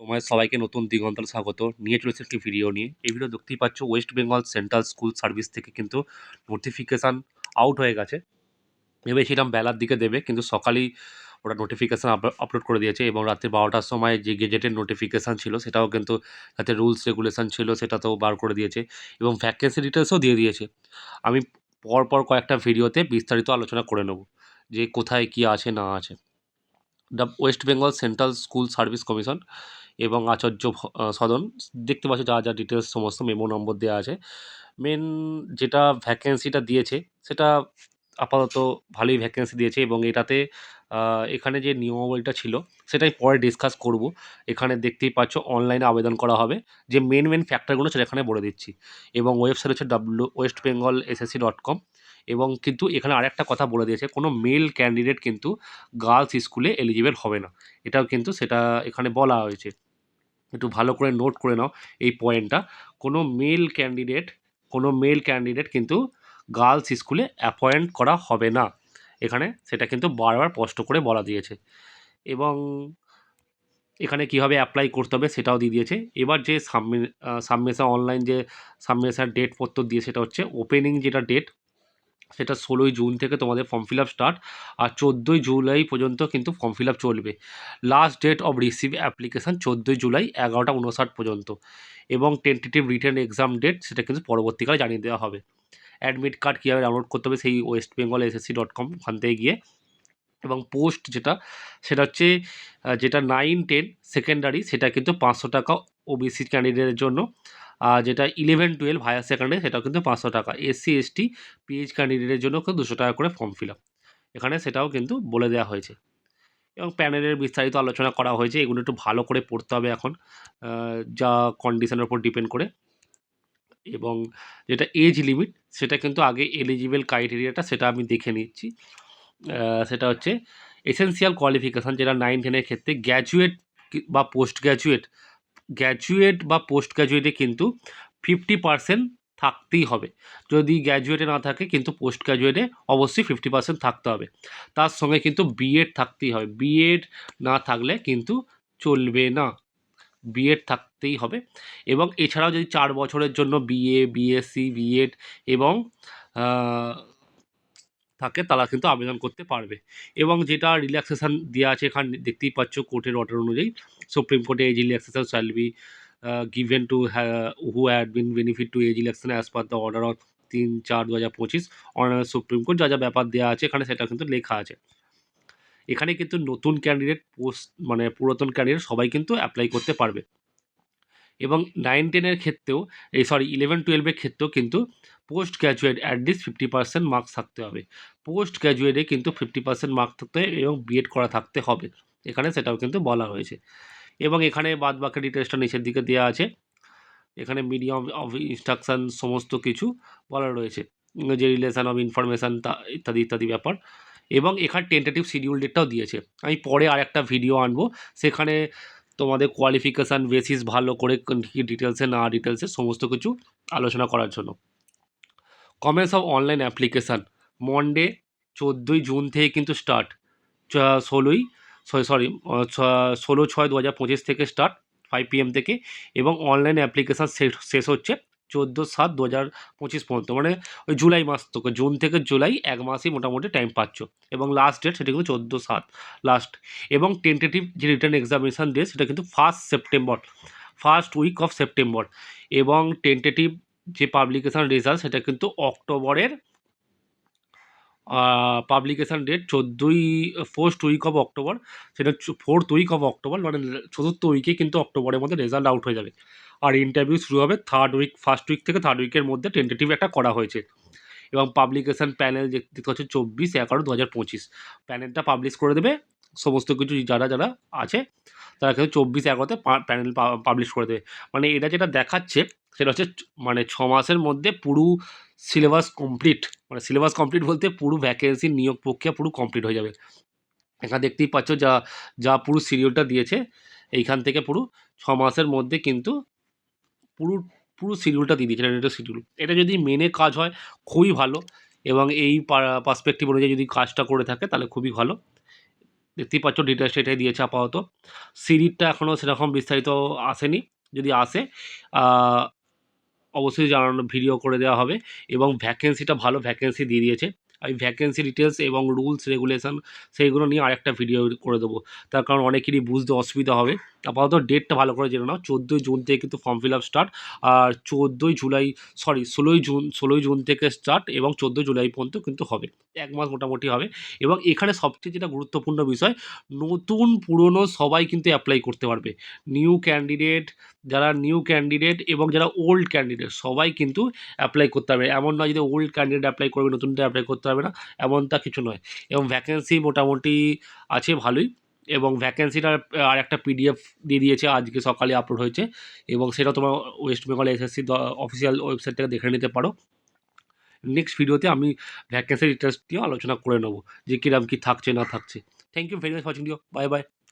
তোমায় সবাইকে নতুন দিগন্তাল স্বাগত। নিয়ে চলেছে একটি ভিডিও নিয়ে। এই ভিডিও দেখতেই পাচ্ছ West Bengal central school service থেকে কিন্তু নোটিফিকেশান আউট হয়ে গেছে। ভেবেছিলাম বেলার দিকে দেবে, কিন্তু সকালেই ওরা নোটিফিকেশান আপলোড করে দিয়েছে এবং রাত্রি বারোটার সময় যে গেজেটের নোটিফিকেশান ছিল, সেটাও কিন্তু যাতে রুলস রেগুলেশান ছিল সেটাতেও বার করে দিয়েছে এবং ভ্যাকেন্সি ডিটেলসও দিয়ে দিয়েছে। আমি পরপর কয়েকটা ভিডিওতে বিস্তারিত আলোচনা করে নেব যে কোথায় কী আছে, না আছে। The West Bengal central school service commission এবং আচার্য সদন। দেখতে পাচ্ছ যা যা ডিটেলস সমস্ত মেমো নম্বর দেওয়া আছে। মেন যেটা ভ্যাকেন্সিটা দিয়েছে, সেটা আপাতত ভালোই ভ্যাকেন্সি দিয়েছে এবং এটাতে এখানে যে নিয়মাবলীটা ছিল, সেটাই পরে ডিসকাস করব। এখানে দেখতেই পাচ্ছ অনলাইনে আবেদন করা হবে। যে মেন মেন ফ্যাক্টরগুলো সেটা এখানে বলে দিচ্ছি। এবং ওয়েবসাইট হচ্ছে W West Bengal SSC dot com এবং কিন্তু এখানে আরেকটা কথা বলে দিয়েছে, কোনো মেল ক্যান্ডিডেট কিন্তু গার্লস স্কুলে এলিজিবল হবে না। এটাও কিন্তু সেটা এখানে বলা হয়েছে। একটু ভালো করে নোট করে নাও এই পয়েন্টটা কোনো মেল ক্যান্ডিডেট কোনো মেল ক্যান্ডিডেট কিন্তু গার্লস স্কুলে অ্যাপয়েন্ট করা হবে না। এখানে সেটা কিন্তু বারবার স্পষ্ট করে বলা দিয়েছে। এবং এখানে কীভাবে অ্যাপ্লাই করতে হবে সেটাও দিয়ে দিয়েছে। এবার যে সাবমি সাবমিশন অনলাইন যে সাবমিশন ডেট পত্র দিয়ে সেটা হচ্ছে ওপেনিং যেটা ডেট সেটা ষোলোই জুন থেকে তোমাদের ফর্ম ফিল আপ স্টার্ট আর চোদ্দোই জুলাই পর্যন্ত কিন্তু ফর্ম ফিল আপ চলবে। Last date of receive application চোদ্দোই জুলাই এগারোটা উনষাট পর্যন্ত এবং টেন্টেটিভ রিটার্ন এক্সাম ডেট সেটা কিন্তু পরবর্তীকালে জানিয়ে দেওয়া হবে। অ্যাডমিট কার্ড কীভাবে ডাউনলোড করতে হবে সেই West Bengal SSC dot com ওখান থেকে গিয়ে এবং পোস্ট যেটা, সেটা হচ্ছে যেটা নাইন টেন সেকেন্ডারি সেটা কিন্তু পাঁচশো টাকা ওবিসি ক্যান্ডিডেটের জন্য। আর যেটা ইলেভেন টুয়েলভ হায়ার সেকেন্ডারি সেটাও কিন্তু পাঁচশো টাকা। এসসি এসটি পিএইচ ক্যান্ডিডেটের জন্য কিন্তু দুশো টাকা করে ফর্ম ফিল আপ এখানে সেটাও কিন্তু বলে দেওয়া হয়েছে। এবং প্যানেলের বিস্তারিত আলোচনা করা হয়েছে। এগুলো একটু ভালো করে পড়তে হবে এখন যা কন্ডিশনের উপর ডিপেন্ড করে। এবং যেটা এজ লিমিট সেটা কিন্তু আগে এলিজিবল ক্রাইটেরিয়াটা সেটা আমি দেখে নিচ্ছি। সেটা হচ্ছে এসেন্সিয়াল কোয়ালিফিকেশান যেটা নাইন টেনের ক্ষেত্রে গ্র্যাজুয়েট বা পোস্ট গ্র্যাজুয়েট গ্র্যাজুয়েট বা পোস্ট গ্র্যাজুয়েটে কিন্তু ফিফটি পার্সেন্ট থাকতেই হবে। যদি গ্র্যাজুয়েটে না থাকে, কিন্তু পোস্ট গ্র্যাজুয়েটে অবশ্যই ফিফটি পার্সেন্ট থাকতে হবে। তার সঙ্গে কিন্তু বিএড থাকতেই হবে। বিএড না থাকলে কিন্তু চলবে না। বিএড থাকতেই হবে। এবং এছাড়াও যদি চার বছরের জন্য বিএ বিএসসি বিএড এবং থাকে, তারা কিন্তু আবেদন করতে পারবে। এবং যেটা রিল্যাক্সেশন দেওয়া আছে এখানে দেখতেই পাচ্ছ কোর্টের অর্ডার অনুযায়ী সুপ্রিম কোর্টে age relaxation shall be given to who had been benefit to age relaxation as per the order of তিন চার দু হাজার পঁচিশ অনার সুপ্রিম কোর্ট যা যা ব্যাপার দেওয়া আছে এখানে সেটা কিন্তু লেখা আছে। এখানে কিন্তু নতুন ক্যান্ডিডেট পোস্ট মানে পুরাতন ক্যান্ডিডেট সবাই কিন্তু অ্যাপ্লাই করতে পারবে। এবং নাইন টেনের ক্ষেত্রেও, এই সরি ইলেভেন টুয়েলভের ক্ষেত্রেও কিন্তু post graduate at least fifty percent marks থাকতে হবে। পোস্ট গ্র্যাজুয়েটে কিন্তু ফিফটি পার্সেন্ট মার্কস থাকতে হবে এবং বিএড করা থাকতে হবে। এখানে সেটাও কিন্তু বলা হয়েছে। এবং এখানে বাদ বাকি ডিটেলসটা নিচের দিকে দেওয়া আছে। এখানে মিডিয়াম অফ ইনস্ট্রাকশান সমস্ত কিছু বলা রয়েছে। যে রিলেশান অফ ইনফরমেশান তা, ইত্যাদি ইত্যাদি ব্যাপার। এবং এখানে টেন্টেটিভ শিডিউল ডেটটাও দিয়েছে। আমি পরে আর একটা ভিডিও আনব। সেখানে তোমাদের কোয়ালিফিকেশান বেসিস ভালো করে কী ডিটেলসে না ডিটেলসে সমস্ত কিছু আলোচনা করার জন্য। Comments of online application Monday চোদ্দোই জুন থেকে কিন্তু স্টার্ট ষোলোই সরি ষোলো, ছয় দু হাজার পঁচিশ থেকে স্টার্ট ফাইভ পিএম থেকে এবং অনলাইন অ্যাপ্লিকেশান শেষ হচ্ছে চোদ্দ, সাত দু হাজার পঁচিশ পর্যন্ত। মানে ওই জুলাই মাস থেকে, জুন থেকে জুলাই এক মাসই মোটামুটি টাইম পাচ্ছ এবং লাস্ট ডেট সেটা কিন্তু চোদ্দ, সাত লাস্ট এবং টেন্টেটিভ যে রিটার্ন এক্সামিনেশান ডেট সেটা কিন্তু first September first week of September এবং টেন্টেটিভ যে পাবলিকেশান রেজাল্ট সেটা কিন্তু অক্টোবরের পাবলিকেশান ডেট চোদ্দোই ফার্স্ট উইক অফ অক্টোবর সেটা ফোর্থ উইক অফ অক্টোবর মানে চতুর্থ উইকে কিন্তু অক্টোবরের মধ্যে রেজাল্ট আউট হয়ে যাবে। আর ইন্টারভিউ শুরু হবে থার্ড উইক ফার্স্ট উইক থেকে থার্ড উইকের মধ্যে টেন্টেটিভ একটা করা হয়েছে। এবং পাবলিকেশান প্যানেল দেখতে হচ্ছে চব্বিশ, এগারো দু হাজার পঁচিশ। প্যানেলটা পাবলিশ করে দেবে সমস্ত কিছু যারা যারা আছে, তারা কিন্তু চব্বিশ, এগারোতে প্যানেল পাবলিশ করে দেবে। মানে এটা যেটা দেখাচ্ছে সেটা হচ্ছে মানে ছ মাসের মধ্যে পুরো সিলেবাস কমপ্লিট মানে সিলেবাস কমপ্লিট বলতে পুরো ভ্যাকেন্সি নিয়োগ প্রক্রিয়া পুরো কমপ্লিট হয়ে যাবে। এখানে দেখতেই পাচ্ছ যা যা পুরো সিরিয়ালটা দিয়েছে, এইখান থেকে পুরো ছ মাসের মধ্যে কিন্তু পুরো পুরো শিডিউলটা দিয়ে দিয়েছে, এটা শিডিউল এটা যদি মেনে কাজ হয়, খুবই ভালো এবং এই পার্সপেক্টিভ অনুযায়ী যদি কাজটা করে থাকে, তাহলে খুবই ভালো। দেখতেই পাচ্ছ ডিটেলসটা এটাই দিয়েছে আপাতত। সিরিজটা এখনও সেরকম বিস্তারিত আসেনি। যদি আসে অবশ্যই জানানো ভিডিও করে দেওয়া হবে এবং ভ্যাকেন্সিটা ভালো ভ্যাকেন্সি দিয়ে দিয়েছে। আমি ভ্যাকেন্সি ডিটেলস এবং রুলস রেগুলেশন সেইগুলো নিয়ে আরেকটা ভিডিও করে দেবো। তার কারণ অনেকেরই বুঝতে অসুবিধা হবে। আপাতত ডেটটা ভালো করে জেনে নাও। চোদ্দোই জুন থেকে কিন্তু ফর্ম ফিল আপ স্টার্ট আর চোদ্দোই জুলাই সরি ষোলোই জুন ষোলোই জুন থেকে স্টার্ট এবং চোদ্দোই জুলাই পর্যন্ত কিন্তু হবে। এক মাস মোটামুটি হবে। এবং এখানে সবচেয়ে যেটা গুরুত্বপূর্ণ বিষয়, নতুন পুরনো সবাই কিন্তু অ্যাপ্লাই করতে পারবে। নিউ ক্যান্ডিডেট যারা নিউ ক্যান্ডিডেট এবং যারা ওল্ড ক্যান্ডিডেট সবাই কিন্তু অ্যাপ্লাই করতে পারবে। এমন নয় যে ওল্ড ক্যান্ডিডেট অ্যাপ্লাই করবে, নতুনটা অ্যাপ্লাই করতে পারবে না, এমনটা কিছু নয়। এবং ভ্যাকেন্সি মোটামুটি আছে ভালোই এবং ভ্যাকেন্সিটা আর একটা পিডিএফ দিয়ে দিয়েছে, আজকে সকালে আপলোড হয়েছে এবং সেটা তোমার West Bengal SSC official website থেকে দেখে নিতে পারো। নেক্সট ভিডিওতে আমি ভ্যাকেন্সি ডিটেলস নিয়ে আলোচনা করে নেব যে কীরকম কী থাকছে না থাকছে। Thank you very much watching video bye bye